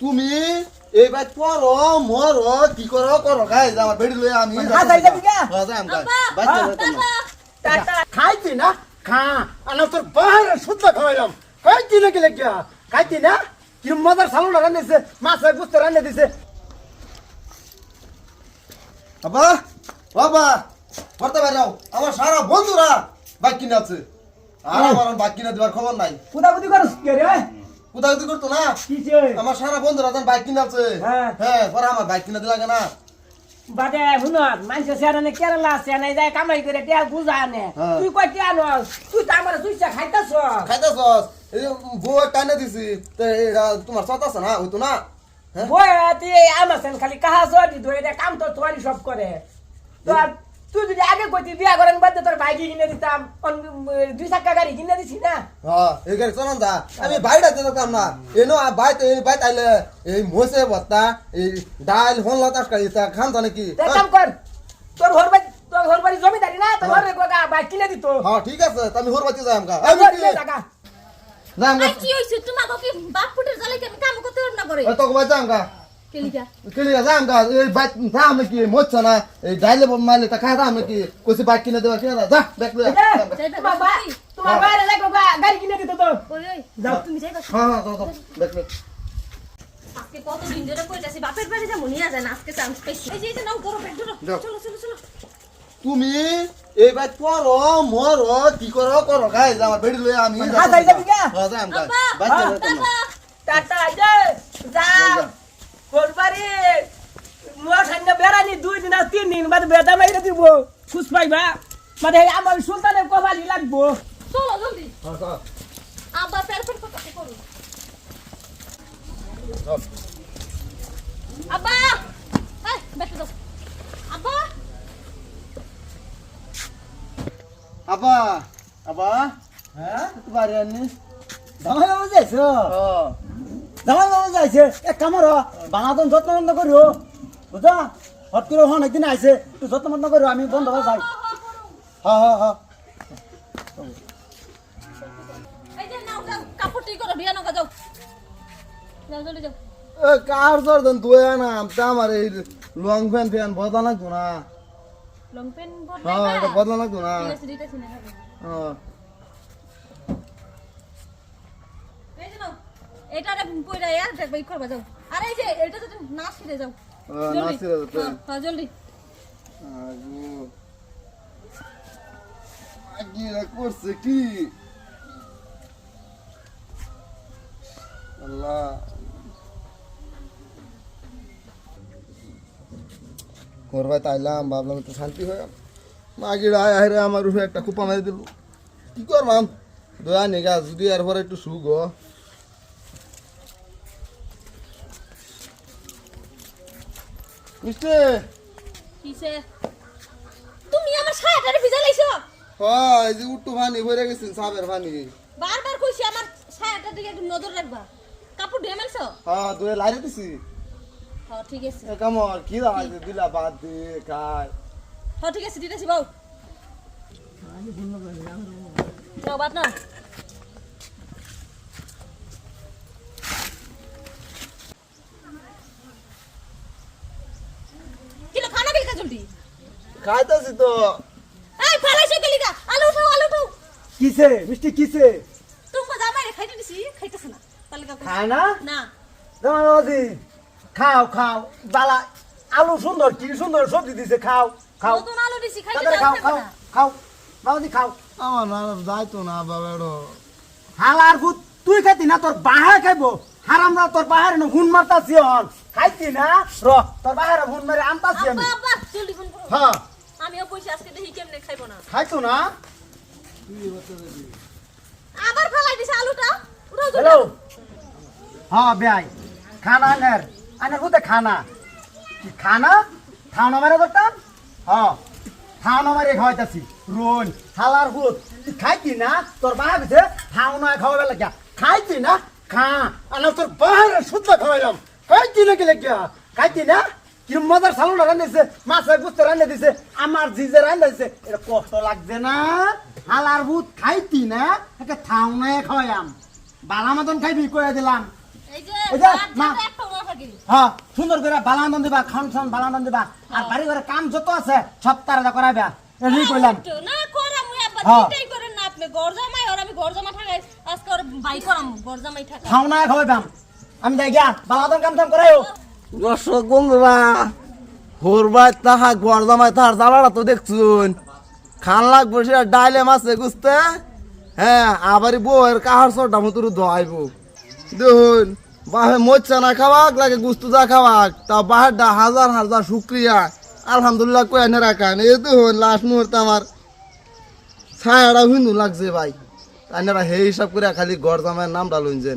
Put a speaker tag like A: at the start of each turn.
A: তুমি এইবার করো মর কি করো করো গাই আমার বেড়ি লই আমি
B: খাইতি না? খা আনা তোর বাহারে শুদ্ধ খাওয়াইলাম। খাইতি না কি লেগিয়া? খাইতি না? কি মজার সালুটা রান্না দিছে মাছ বুঝতে রান্না দিছে।
A: বাবা বাবা পড়তে বেরাও আমার সারা বন্ধুরা বাইক কিনে আছে আর আমার বাইক কিনে দেওয়ার খবর নাই।
C: কুদাকুদি করস কে রে
A: যদি করতো না? আমার সারা বন্ধুরা যেন বাইক কিনে আছে
C: হ্যাঁ।
A: হ্যাঁ পরে আমার বাইক কিনে দিলাগে না।
C: বাদে শুনত মানুষ সেরানে কেরালা সেরানে যায় কামাই করে টিয়া বুঝা আনে।
A: হ্যাঁ।
C: তুই কই টিয়া নস তুই তো আমার সুইচা খাইতাছ
A: খাইতেছ এই যে বউ টানে দিছি তো এটা তোমার সত আছে না? হইতো না? হ্যাঁ?
C: বই তুই আমার খালি কাহা সদি ধরে কাম তো তোরই সব করে। তো তুই যদি আগে কইতি বিয়া করেন বাদে তোর বাইক কিনে দিতাম। দুই চাক্কা গাড়ি কিনে দিছি না।
A: হ্যাঁ এই গাড়ি চলান যা আমি বাইরে যেতাম না। এনো বাইতে এই বাইতে আইলে এই মোসে ভত্তা এই ডাল হনলা তরকারি তা খান তো নাকি?
C: এক কাম কর তোর ঘর বাড়ি তোর ঘর বাড়ি জমিদারি না তোর ঘরে কোকা বাইক কিনে দিত।
A: হ্যাঁ ঠিক আছে তা আমি হোরবাতি যাই আমকা
C: ঘর কিনে টাকা
A: যাই আমকা
D: কি হইছে? তোমাকে কি বাপ ফুটের জ্বালাই কি আমি কাম করতে না করে
A: ওই তোকে বাই যাই আমকা
D: কেলিকা
A: কেলি যাই আমকা এই বাইক থাম নাকি মোচ্ছে না এই ডাইলে মাইলে তা খাই থাম নাকি কইছি বাইক কিনে দেবা কিনে যা দেখ লই
C: এই যে, তোমার বাইরে লাগে কোকা গাড়ি কিনে দিত তো
D: ওই ওই
C: যাও।
D: তুমি যাইবা
A: হ্যাঁ হ্যাঁ দাও, দাও, দেখ
D: আজকে কত ধরে কইতাছি বাপের বাড়ি যাব নিয়ে যায় আজকে চান্স পেয়েছি এই যে নাও ধরো ব্যাগ ধরো চলো চলো চলো
A: তুমি এই পড়ো মর কি করো করো গাই আমার বেড়ি আমি
C: যাই গা?
A: যাই
C: টাটা যে যাও মোর সামনে বেড়ানি দুই দিন আর তিন দিন বাদে বেদা মাইরে দিব খুশ পাইবা। মানে আমার সুলতানের কপালি লাগবো।
D: চলো জলদি। আব্বা পের পের কথা করো আব্বা! এই ব্যাগ দাও আব্বা!
A: আবা আবা
C: হ্যাঁ?
A: বাড়ি আনি
C: যাইছো
A: হ্যাঁ।
C: জামাই বাবু যাইছে এক কামর বাঙাতন যত্ন বন্ধ করিও বুঝা হট করে হন একদিন আইছে একটু যত্ন বন্ধ করিও আমি বন্ধ যাই। হ্যাঁ হ্যাঁ হ্যাঁ
D: এই যে নাও যাও কাপড় ঠিক করো বিয়া নকা যাও যাও জলদি যাও
A: এ কার দর্দন তুই না তা আমার এই লং ফ্যান ফ্যান বদলা লাগতো না।
D: লং
A: বদলা লাগতো না। হ্যাঁ
D: এই যে নাও এটা আর দেখবা করবা যাও। আর এই যে এটা তো নাচ ফিরে যাও।
A: হ্যাঁ। যাও,
D: হ্যাঁ, জলদি।
A: আগু। আগিরা করছে কি? আল্লাহ। করবাই তাইলাম ভাবলাম একটু শান্তি হয়ে গেল মাগিরা আয় আয় রে আমার উপরে একটা কুপা মারি দিল। কি করবাম? দয়া নিগা যদি এর পরে একটু সুগ মিস্টে
D: কিসে? তুমি আমার ছায়াটারে ভিজা লাইছো?
A: হয় এই যে উট্টু পানি ভরে গেছেন সাবের পানি
D: বারবার কইছি আমার ছায়াটার দিকে একটু নজর রাখবা। কাপড় ধুয়ে মেলছো
A: হ্যাঁ তুই লাইরে দিছি।
D: হ্যাঁ ঠিক আছে।
A: এ কামর কি দাঁড়াইছে দিলা বাদ দিয়ে খায়।
D: হ্যাঁ ঠিক আছে দিতেছি বাউ নাও বাদ নাও কিলো খানা গেলি জলদি
A: খাইতেছি তো।
D: এই ফালাইছো গেলি গা আলু উঠাও আলু উঠাও।
C: কিসে? মিষ্টি কিসে?
D: তুমি জামাই রে খাইতে দিছি খাইতেছ না। তাহলে কাকু
C: খায় না?
D: না।
C: জামাই খাও খাও। বালা আলু সুন্দর কি সুন্দর সবজি দিছে খাও খাও।
D: নতুন আলু দিছি খাইতে
C: খাও খাও খাও। বাবাজি খাও।
A: আমার না যাইতো না বাবাড়ো
C: হালার ভূত তুই খাইতি না তোর বাহার খাইবো। হারামরা তোর বাহার না হুন মারতাছি হন খাইতি না? র তোর বাহার হুন মারে আনতাছি আমি।
D: আব্বা আব্বা জলদি ফোন করো।
C: হ্যাঁ।
D: আমিও পয়সা আজকে দেখি কেমনে খাইবো না।
C: খাইতো না?
D: আবার ফালাই দিছে আলুটা?
C: হ্যালো হ্যাঁ বেআই খানা আনের। আনের ভূতে খানা। কি খানা? খাওনা মারে ধরতাম? হ্যাঁ খাওনা মারে খাওয়াইতাছি। রোন হালার তুই খাইতি না? তোর বাহার দিছে খাওনা খাওয়াবে লাগিয়া। খাইতি না? খা। আনা তোর বাহার শুদ্ধ খাওয়াইলাম। খাইতি না গেলে গিয়া খাইতি না? কি মজার সালুটা রান্না দিছে মাছ গুস্ত রান্না দিছে আমার জিজে রান্না দিছে এটা কষ্ট লাগছে না হালার ভূত খাইতি না একে থাউনায় খাওয়াইম বালা মতন খাইবি দিলাম
D: একটা
C: হ্যাঁ সুন্দর করে দিবা খান খান বালান্দন দিবা আর বাড়ি ঘরে কাম যত আছে সব তারা করাইবা কইলাম
D: না করাম করেন না আপনি আর আমি ঘর জামা ঠাকাই আজকে ওর বাই করাম
C: খাও না খাওয়াইবাম আমি যাই গিয়া বালাদন কাম টাম করাইও
A: হোরবাই, তাহা তাহার তো খান ডাইলে মাছে গুছতে হ্যাঁ কাহার দেখুন না খাওয়াক, লাগে যা খাওয়াক। তা হাজার হাজার শুক্রিয়া। এই লাস্ট আমার ছায়াটা হিন্দু লাগছে ভাই। হে হিসাব করে খালি গড় জামাইয়ের নামটা লইছেন